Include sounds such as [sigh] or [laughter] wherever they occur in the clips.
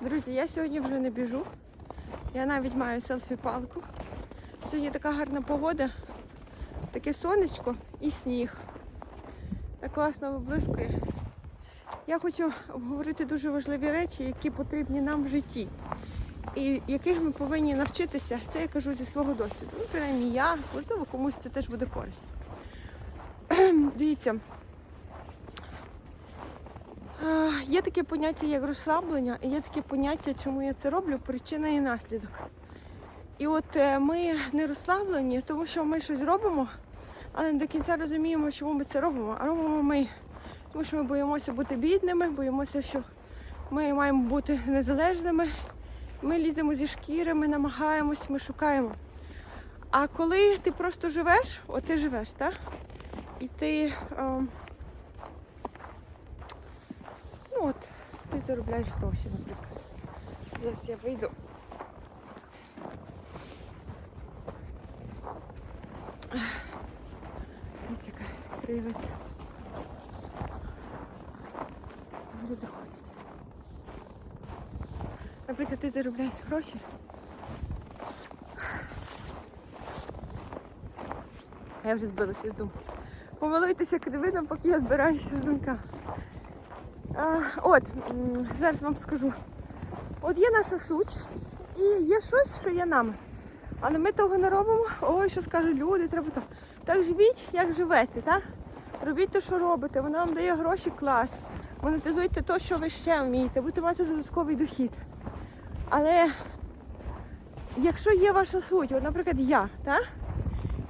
Друзі, я сьогодні вже не біжу. Я навіть маю селфі-палку. Сьогодні така гарна погода, таке сонечко і сніг. Так класно виблискує. Я хочу обговорити дуже важливі речі, які потрібні нам в житті. І яких ми повинні навчитися, це я кажу зі свого досвіду. Ну, принаймні я, можливо, комусь це теж буде корисно. [clears throat] Дивіться, а, є таке поняття, як розслаблення, і є таке поняття, чому я це роблю, причина і наслідок. І от е, ми не розслаблені, тому що ми щось робимо, але не до кінця розуміємо, чому ми це робимо. А робимо ми, тому що ми боїмося бути бідними, боїмося, що ми маємо бути незалежними. Ми ліземо зі шкіри, ми намагаємось, ми шукаємо. А коли ти просто живеш, от ти живеш, так? І ти. ем, от, ти заробляєш гроші, наприклад. Зараз я вийду. Дивіться, яка краєвид. Люди ходять. Наприклад, ти заробляєш гроші. А Я вже збилася з думки. Помилуйтеся кривидом, поки я збираюся з думками. От, зараз вам скажу. От є наша суть і є щось, що є нами. Але ми того не робимо. Ой, що скажуть люди, треба то. Так живіть, як живете, так? Робіть те, що робите, воно вам дає гроші клас. Монетизуйте те, що ви ще вмієте, будете мати додатковий дохід. Але якщо є ваша суть, от, наприклад, я, так?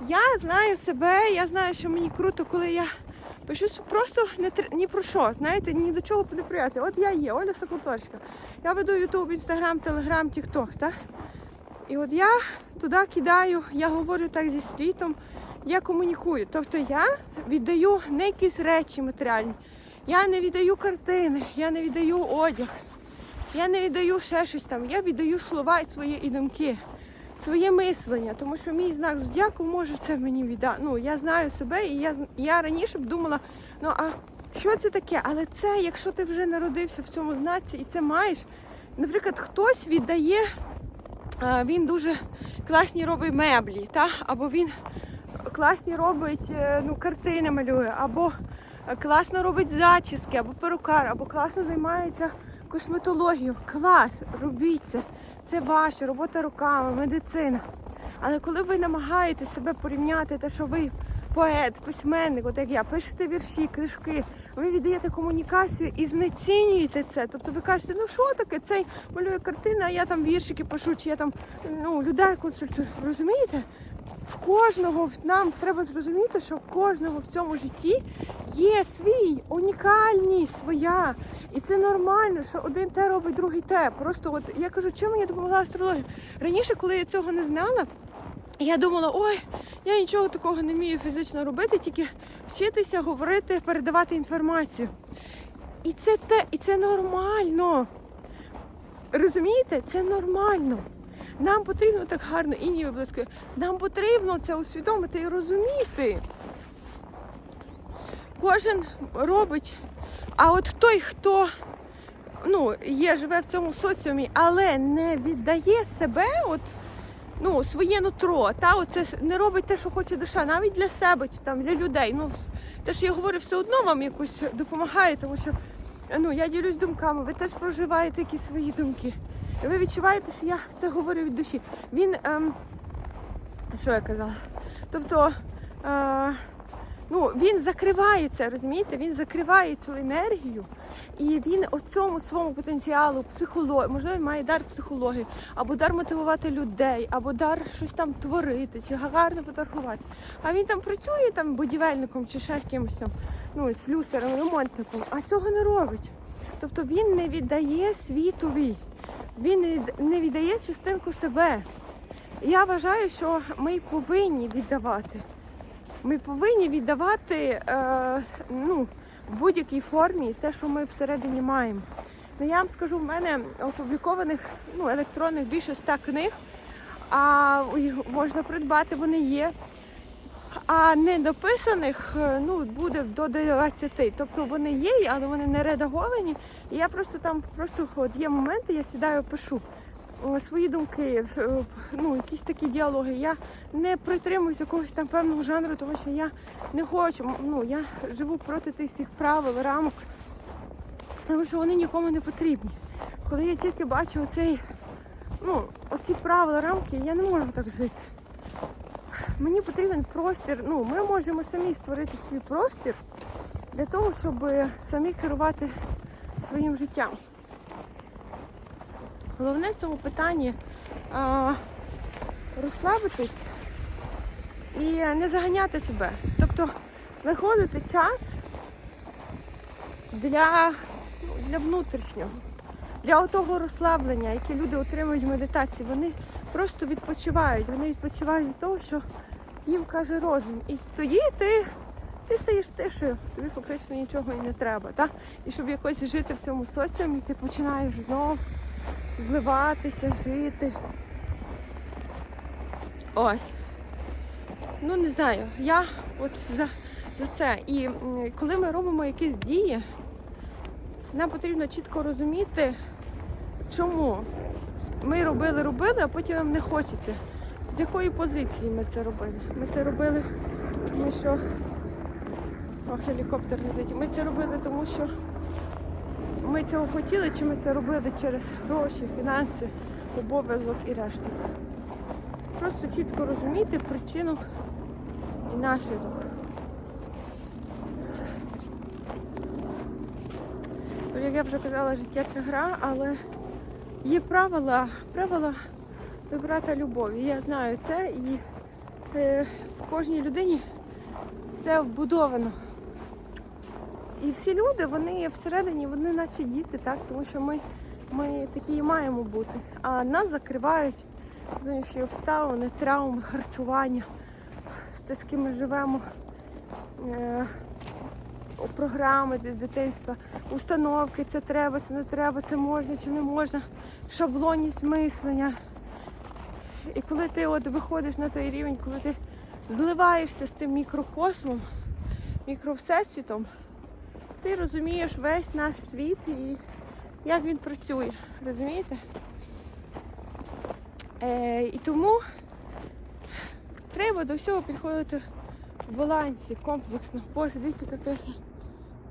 Я знаю себе, я знаю, що мені круто, коли я с- просто не ні про що, знаєте, ні до чого не прив'язую. От я є, Оля Соколторська. Я веду Ютуб, Інстаграм, Телеграм, Тікток? І от я туди кидаю, я говорю так зі світом, я комунікую. Тобто я віддаю не якісь речі матеріальні. Я не віддаю картини, я не віддаю одяг, я не віддаю ще щось там. Я віддаю слова і свої і думки, своє мислення, тому що мій знак зодіаку може це мені віддати. Ну, я знаю себе, і я, я раніше б думала, ну а що це таке? Але це, якщо ти вже народився в цьому знаці і це маєш, наприклад, хтось віддає він дуже класні робить меблі, та? або він класні робить е, ну, картини малює, або класно робить зачіски, або перукар, або класно займається косметологією. Клас, робіть це. Це ваша робота руками, медицина. Але коли ви намагаєтесь себе порівняти, те, що ви поет, письменник, от як я, пишете вірші, книжки, ви віддаєте комунікацію і знецінюєте це. Тобто ви кажете, ну що таке, цей малює картини, а я там віршики пишу, чи я там ну, людей консультую. Розумієте? В кожного нам треба зрозуміти, що в кожного в цьому житті є свій унікальність своя. І це нормально, що один те робить, другий те. Просто от я кажу, чим мені допомогла астрологія? Раніше, коли я цього не знала, я думала, ой, я нічого такого не вмію фізично робити, тільки вчитися, говорити, передавати інформацію. І це те, і це нормально. Розумієте, це нормально. Нам потрібно так гарно і виблискує. Нам потрібно це усвідомити і розуміти. Кожен робить. А от той, хто ну, є, живе в цьому соціумі, але не віддає себе, от, ну, своє нутро, та, оце не робить те, що хоче душа, навіть для себе чи там, для людей. Ну, те, що я говорю, все одно вам якось допомагає, тому що ну, я ділюсь думками, ви теж проживаєте якісь свої думки. Ви відчуваєте, що я це говорю від душі. Він, ем, що я казала? Тобто, е, ну, він закриває це, розумієте? Він закриває цю енергію, і він у цьому своєму потенціалу, психології, можливо, має дар психології, або дар мотивувати людей, або дар щось там творити, чи гарно фотографувати. А він там працює там будівельником чи ще кимось там, ну, слюсарем, ремонтником, а цього не робить. Тобто він не віддає світові, він не віддає частинку себе. Я вважаю, що ми повинні віддавати. Ми повинні віддавати е, ну, в будь-якій формі те, що ми всередині маємо. Ну, я вам скажу, в мене опублікованих ну, електронних більше ста книг, а можна придбати, вони є. А недописаних е, ну, буде до 20. Тобто вони є, але вони не редаговані. І я просто там просто от є моменти, я сідаю, пишу свої думки, е, ну, якісь такі діалоги. Я не притримуюсь якогось там певного жанру, тому що я не хочу. Ну, я живу проти тих всіх правил, рамок, тому що вони нікому не потрібні. Коли я тільки бачу оцей, ну, оці правила, рамки, я не можу так жити. Мені потрібен простір. Ну, ми можемо самі створити свій простір для того, щоб самі керувати своїм життям. Головне в цьому питанні а, розслабитись і не заганяти себе. Тобто знаходити час для, ну, для внутрішнього, для того розслаблення, яке люди отримують в медитації. Вони просто відпочивають. Вони відпочивають від того, що їм каже розум. І тоді ти, ти стаєш тишею, тобі фактично нічого і не треба. Так? І щоб якось жити в цьому соціумі, ти починаєш знову зливатися, жити. Ось. Ну не знаю, я от за, за це. І коли ми робимо якісь дії, нам потрібно чітко розуміти, чому ми робили, робили, а потім нам не хочеться. З якої позиції ми це робили? Ми це робили, тому що О, гелікоптер летить. Ми це робили, тому що ми цього хотіли, чи ми це робили через гроші, фінанси, обов'язок і решту. Просто чітко розуміти причину і наслідок. Як я вже казала, життя це гра, але є правила, правила вибрати любові. Я знаю це і е, в кожній людині це вбудовано. І всі люди, вони всередині, вони наче діти, так? тому що ми, ми такі і маємо бути. А нас закривають зовнішні обставини, травми, харчування, з з ким ми живемо. Е, програми з дитинства, установки, це треба, це не треба, це можна чи не можна, шаблонність мислення. І коли ти от виходиш на той рівень, коли ти зливаєшся з тим мікрокосмом, мікровсесвітом, ти розумієш весь наш світ і як він працює. Розумієте? Е, і тому треба до всього підходити в балансі, комплексно. Боже, дивіться, як краса.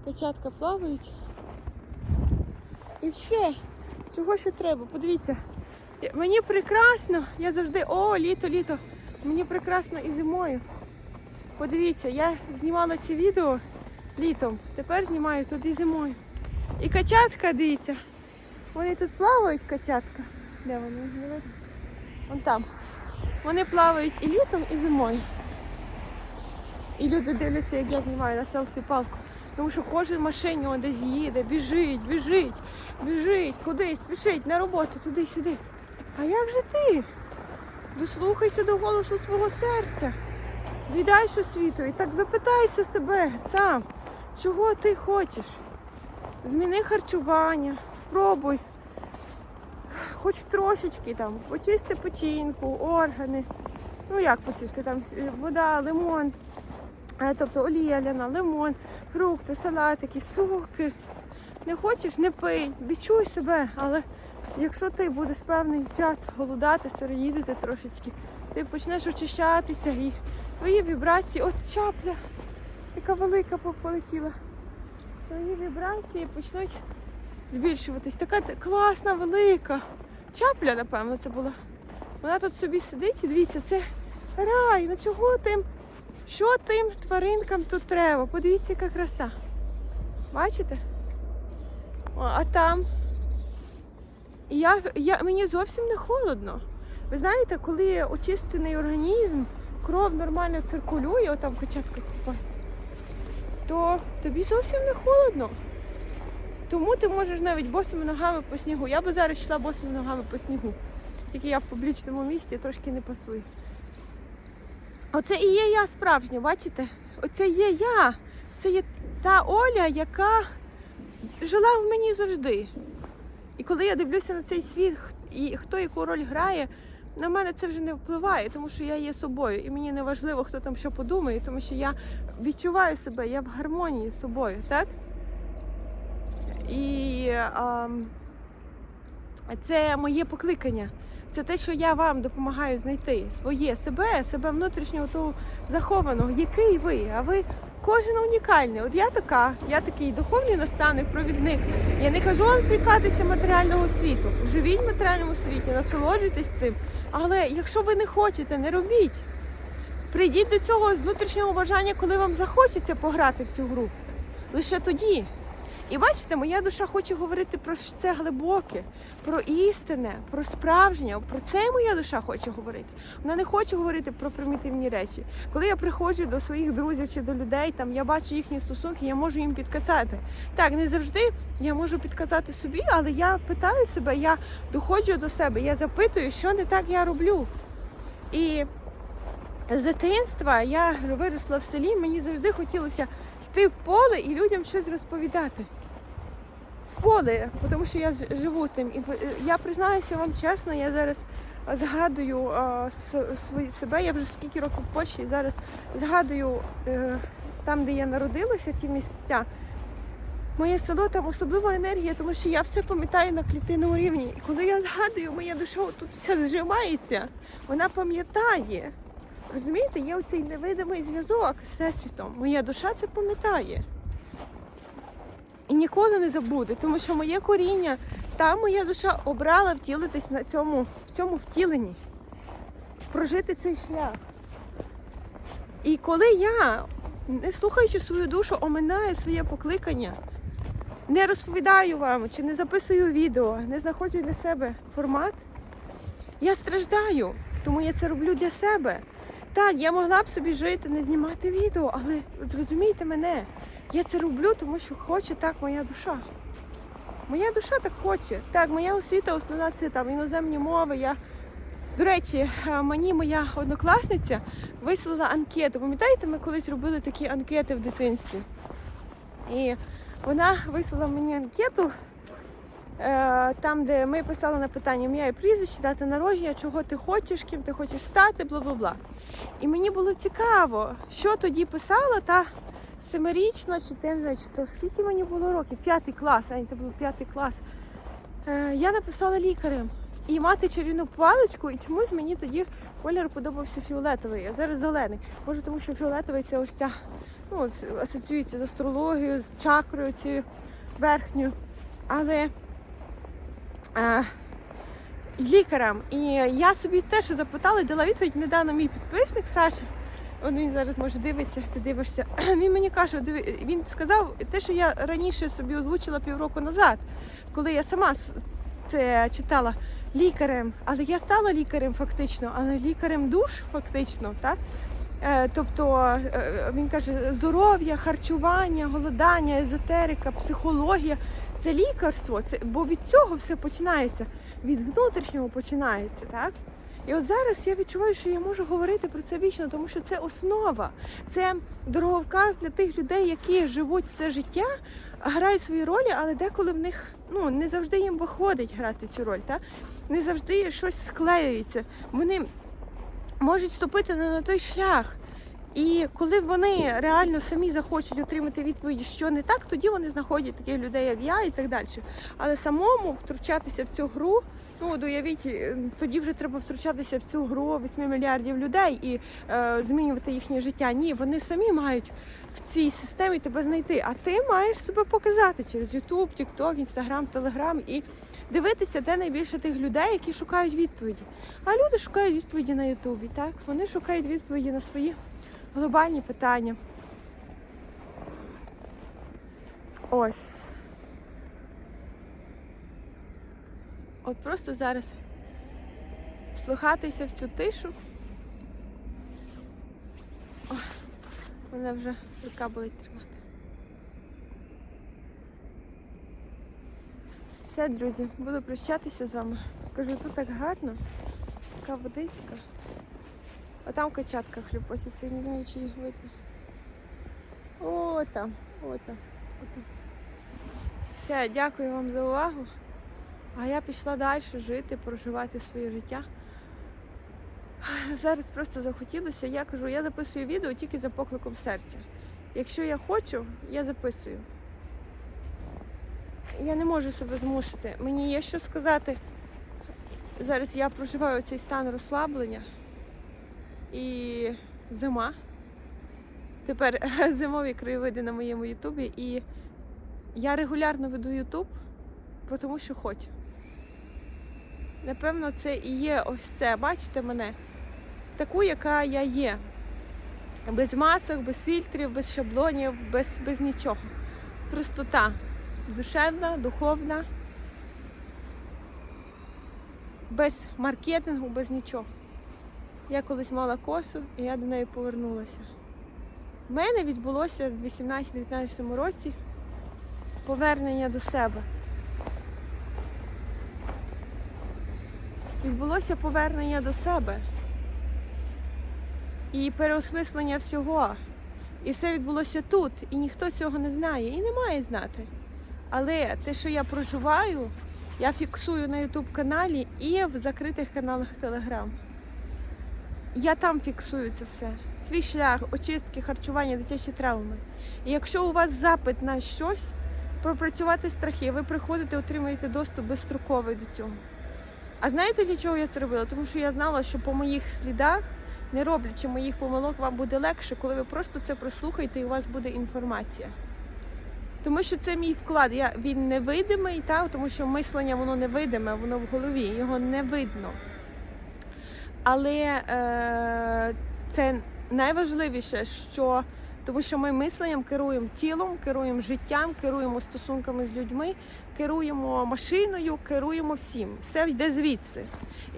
Качатка плавають. І все. Чого ще треба? Подивіться. Мені прекрасно, я завжди, о, літо, літо. Мені прекрасно і зимою. Подивіться, я знімала ці відео літом, тепер знімаю тут і зимою. І качатка, дивіться. Вони тут плавають, качатка. Де вони? Вон там. Вони плавають і літом, і зимою. І люди дивляться, як я знімаю на селфі-палку. Тому що кожен машині десь їде, біжить, біжить, біжить, кудись, спішить на роботу, туди-сюди. А як же ти? Дослухайся до голосу свого серця. Віддай що світу і так запитайся себе сам, чого ти хочеш. Зміни харчування, спробуй. Хоч трошечки там, почисти печінку, органи. Ну як почисти, там вода, лимон, е, тобто олія лимон, фрукти, салатики, соки. Не хочеш, не пий, відчуй себе, але якщо ти будеш певний час голодати, сироїдити трошечки, ти почнеш очищатися і твої вібрації, от чапля, яка велика полетіла. Твої вібрації почнуть збільшуватись. Така класна, велика. Чапля, напевно, це була. Вона тут собі сидить і дивіться, це рай. Ну чого тим? Що тим тваринкам тут треба? Подивіться, яка краса. Бачите? О, а там. Я, я, мені зовсім не холодно. Ви знаєте, коли очищений організм, кров нормально циркулює, отам качатка купається, то тобі зовсім не холодно. Тому ти можеш навіть босими ногами по снігу. Я би зараз йшла босими ногами по снігу. Тільки я в публічному місці трошки не пасую. Оце і є я справжня, бачите? Оце є я. Це є та Оля, яка жила в мені завжди. І коли я дивлюся на цей світ, і хто яку роль грає, на мене це вже не впливає, тому що я є собою, і мені не важливо, хто там що подумає, тому що я відчуваю себе, я в гармонії з собою, так? І ам, це моє покликання. Це те, що я вам допомагаю знайти своє себе, себе внутрішнього того захованого, який ви, а ви кожен унікальний. От я така, я такий духовний наставник, провідник. Я не кажу вам зрікатися матеріального світу. Живіть в матеріальному світі, насолоджуйтесь цим. Але якщо ви не хочете, не робіть. Прийдіть до цього з внутрішнього бажання, коли вам захочеться пограти в цю гру. Лише тоді. І бачите, моя душа хоче говорити про це глибоке, про істинне, про справжнє. Про це моя душа хоче говорити. Вона не хоче говорити про примітивні речі. Коли я приходжу до своїх друзів чи до людей, там я бачу їхні стосунки, я можу їм підказати. Так, не завжди я можу підказати собі, але я питаю себе, я доходжу до себе, я запитую, що не так я роблю. І з дитинства я виросла в селі, мені завжди хотілося йти в поле і людям щось розповідати. В поле, тому що я живу тим. І я признаюся вам чесно, я зараз згадую свої себе. Я вже скільки років в Польщі, і зараз згадую е, там, де я народилася, ті місця. Моє село там особлива енергія, тому що я все пам'ятаю на клітинному рівні. І коли я згадую, моя душа тут вся зжимається, вона пам'ятає. Розумієте, є оцей невидимий зв'язок з Всесвітом. Моя душа це пам'ятає. І ніколи не забуде, тому що моє коріння, там моя душа обрала втілитись на цьому, в цьому втіленні, прожити цей шлях. І коли я, не слухаючи свою душу, оминаю своє покликання, не розповідаю вам чи не записую відео, не знаходжу для себе формат, я страждаю, тому я це роблю для себе. Так, я могла б собі жити, не знімати відео, але зрозумійте мене, я це роблю, тому що хоче так моя душа. Моя душа так хоче. Так, моя освіта основна це там іноземні мови. Я... До речі, е, мені моя однокласниця вислала анкету. Пам'ятаєте, ми колись робили такі анкети в дитинстві. І вона вислала мені анкету, там, де ми писали на питання ім'я і прізвище, дата народження, чого ти хочеш, ким ти хочеш стати, бла бла бла. І мені було цікаво, що тоді писала та семирічна, чи ти не знаю, чи то скільки мені було років? П'ятий клас, а це був п'ятий клас. Е, я написала лікарем. І мати чарівну паличку, і чомусь мені тоді колір подобався фіолетовий, а зараз зелений. Може, тому що фіолетовий це ось ця, ну, асоціюється з астрологією, з чакрою цією верхньою. Але е, лікарем. І я собі теж запитала дала відповідь недавно мій підписник Саша. Він зараз може дивиться, ти дивишся. [clears throat] Він мені каже, він сказав те, що я раніше собі озвучила півроку назад, коли я сама це читала лікарем, але я стала лікарем фактично, але лікарем душ фактично, так? Е, Тобто е, він каже, здоров'я, харчування, голодання, езотерика, психологія це лікарство, це, бо від цього все починається, від внутрішнього починається, так? І от зараз я відчуваю, що я можу говорити про це вічно, тому що це основа, це дороговказ для тих людей, які живуть це життя, грають свої ролі, але деколи в них ну не завжди їм виходить грати цю роль, так? не завжди щось склеюється. Вони можуть ступити не на той шлях. І коли вони реально самі захочуть отримати відповіді, що не так, тоді вони знаходять таких людей, як я, і так далі. Але самому втручатися в цю гру, ну от уявіть, е, тоді вже треба втручатися в цю гру 8 мільярдів людей і е, змінювати їхнє життя. Ні, вони самі мають в цій системі тебе знайти. А ти маєш себе показати через YouTube, TikTok, Instagram, Telegram і дивитися, де найбільше тих людей, які шукають відповіді. А люди шукають відповіді на Ютубі, так? Вони шукають відповіді на свої глобальні питання. Ось. От просто зараз слухатися в цю тишу. Ох, мене вже рука болить тримати. Все, друзі, буду прощатися з вами. Кажу, тут так гарно, така водичка. А там качатка хлюпоситься, не знаю, чи їх видно. О, там, о там, о там. Все, дякую вам за увагу. А я пішла далі жити, проживати своє життя. Зараз просто захотілося. Я кажу, я записую відео тільки за покликом серця. Якщо я хочу, я записую. Я не можу себе змусити. Мені є що сказати. Зараз я проживаю цей стан розслаблення і зима. Тепер [laughs] зимові краєвиди на моєму Ютубі. І я регулярно веду Ютуб, тому що хочу. Напевно, це і є ось це. Бачите мене? Таку, яка я є. Без масок, без фільтрів, без шаблонів, без, без нічого. Простота. Душевна, духовна, без маркетингу, без нічого. Я колись мала косу і я до неї повернулася. У мене відбулося в 18-19 році повернення до себе. Відбулося повернення до себе і переосмислення всього. І все відбулося тут, і ніхто цього не знає і не має знати. Але те, що я проживаю, я фіксую на YouTube каналі і в закритих каналах Telegram. Я там фіксую це все. Свій шлях, очистки, харчування, дитячі травми. І якщо у вас запит на щось, пропрацювати страхи, ви приходите, отримуєте доступ безстроковий до цього. А знаєте, для чого я це робила? Тому що я знала, що по моїх слідах, не роблячи моїх помилок, вам буде легше, коли ви просто це прослухаєте і у вас буде інформація. Тому що це мій вклад. Я, він невидимий, та, тому що мислення воно невидиме, воно в голові, його не видно. Але е, це найважливіше, що тому що ми мисленням керуємо тілом, керуємо життям, керуємо стосунками з людьми, керуємо машиною, керуємо всім. Все йде звідси.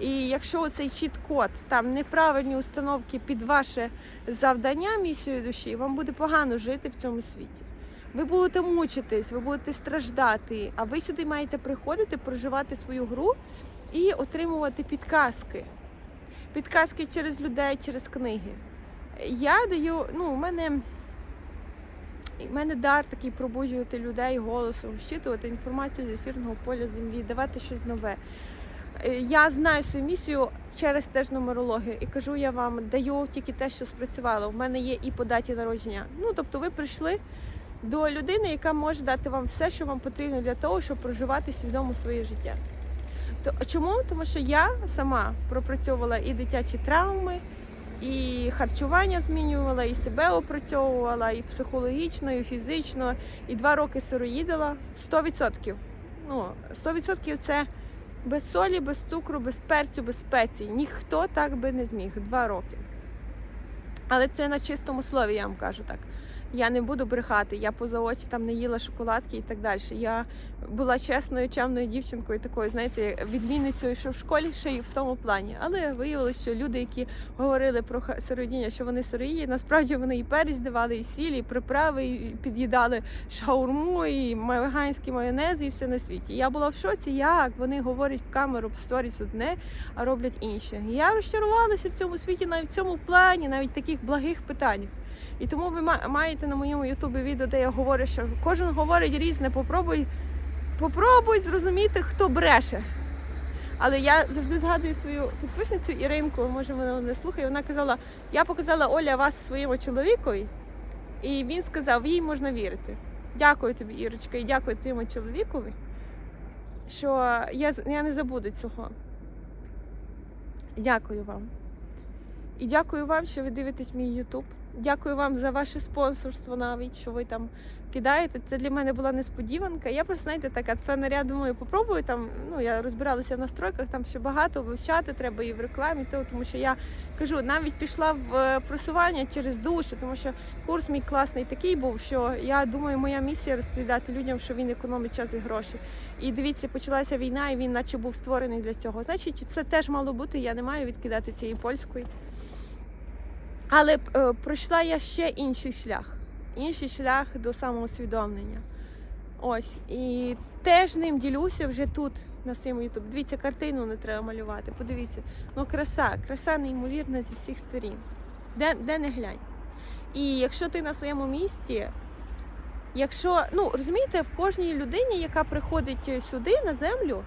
І якщо цей чіт-код, там неправильні установки під ваше завдання, місію душі, вам буде погано жити в цьому світі. Ви будете мучитись, ви будете страждати, а ви сюди маєте приходити, проживати свою гру і отримувати підказки. Підказки через людей, через книги. Я даю, ну, у мене, у мене дар такий пробуджувати людей голосом, вщитувати інформацію з ефірного поля землі, давати щось нове. Е, Я знаю свою місію через теж нумерологію і кажу, я вам даю тільки те, що спрацювало. У мене є і по даті народження. Ну, тобто, ви прийшли до людини, яка може дати вам все, що вам потрібно для того, щоб проживати свідомо своє життя. То чому? Тому що я сама пропрацьовувала і дитячі травми, і харчування змінювала, і себе опрацьовувала, і психологічно, і фізично, і два роки сироїдила 100%. Ну, 100% це без солі, без цукру, без перцю, без спецій. Ніхто так би не зміг. Два роки. Але це на чистому слові, я вам кажу так. Я не буду брехати, я поза очі там не їла шоколадки і так далі. Я була чесною, чемною дівчинкою, такою, знаєте, відмінницею, що в школі ще й в тому плані. Але виявилося, що люди, які говорили про сироїдіння, що вони сироїді, насправді вони і перець давали, і сілі, і приправи, і під'їдали шаурму, і веганські майонези, і все на світі. Я була в шоці, як вони говорять в камеру в сторіс одне, а роблять інше. Я розчарувалася в цьому світі, навіть в цьому плані, навіть в таких благих питаннях. І тому ви маєте на моєму ютубі відео, де я говорю, що кожен говорить різне, попробуй, попробуй зрозуміти, хто бреше. Але я завжди згадую свою підписницю Іринку, може вона не слухає. Вона казала: я показала Оля вас своєму чоловікові, і він сказав, їй можна вірити. Дякую тобі, Ірочка, і дякую твоєму чоловікові, що я, я не забуду цього. Дякую вам. І дякую вам, що ви дивитесь мій Ютуб. Дякую вам за ваше спонсорство навіть, що ви там кидаєте. Це для мене була несподіванка. Я просто, знаєте, така тепер я думаю, попробую там. Ну, я розбиралася в настройках, там ще багато вивчати треба і в рекламі, то, тому що я кажу, навіть пішла в е, просування через душу, тому що курс мій класний такий був, що я думаю, моя місія розповідати людям, що він економить час і гроші. І дивіться, почалася війна, і він наче був створений для цього. Значить, це теж мало бути. Я не маю відкидати цієї польської. Але е, пройшла я ще інший шлях, інший шлях до самоусвідомлення. Ось. І теж ним ділюся вже тут, на своєму ютуб. Дивіться, картину не треба малювати. Подивіться. Ну, краса, краса неймовірна зі всіх сторін. Де, де не глянь. І якщо ти на своєму місці, якщо, ну розумієте, в кожній людині, яка приходить сюди на землю,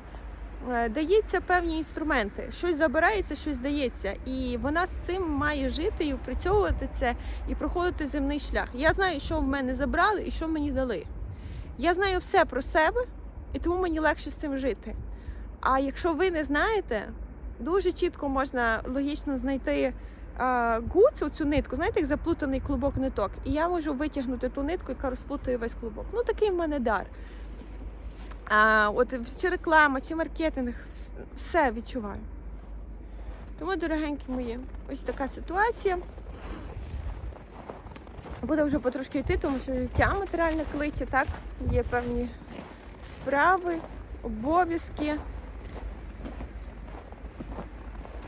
дається певні інструменти. Щось забирається, щось дається. І вона з цим має жити і опрацьовувати це і проходити земний шлях. Я знаю, що в мене забрали і що мені дали. Я знаю все про себе, і тому мені легше з цим жити. А якщо ви не знаєте, дуже чітко можна логічно знайти а, гуц, цю нитку, знаєте, як заплутаний клубок ниток. І я можу витягнути ту нитку, яка розплутує весь клубок. Ну, такий в мене дар. А, от чи реклама, чи маркетинг, все відчуваю. Тому, дорогенькі мої, ось така ситуація. Буде вже потрошки йти, тому що життя матеріальне кличе, так? Є певні справи, обов'язки.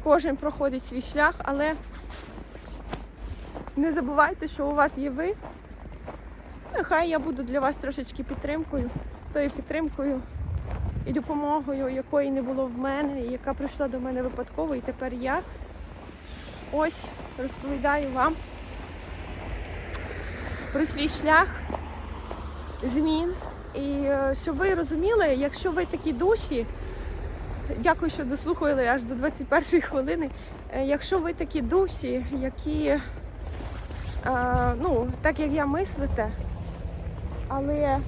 Кожен проходить свій шлях, але не забувайте, що у вас є ви. Нехай я буду для вас трошечки підтримкою, тою підтримкою і допомогою, якої не було в мене, і яка прийшла до мене випадково, і тепер я ось розповідаю вам про свій шлях змін. І е, щоб ви розуміли, якщо ви такі душі, дякую, що дослухали аж до 21 хвилини. Е, Якщо ви такі душі, які, е, ну, так як я мислите, але е,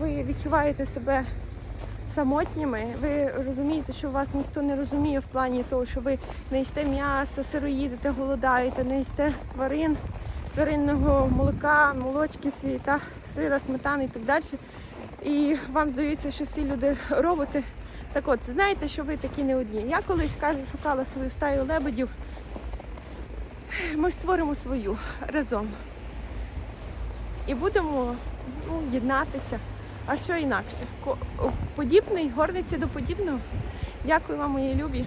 ви відчуваєте себе самотніми, ви розумієте, що вас ніхто не розуміє в плані того, що ви не їсте м'ясо, сироїдите, голодаєте, не їсте тварин, тваринного молока, молочки всі, та, сира, сметани і так далі. І вам здається, що всі люди роботи. Так от, знаєте, що ви такі не одні. Я колись кажу, шукала свою стаю лебедів. Ми створимо свою разом. І будемо ну, єднатися. А що інакше? Подібний горниться до подібного. Дякую вам, мої любі.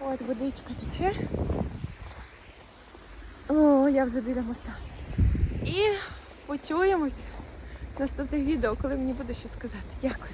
От водичка тече. О, я вже біля моста. І почуємось наступних відео, коли мені буде що сказати. Дякую.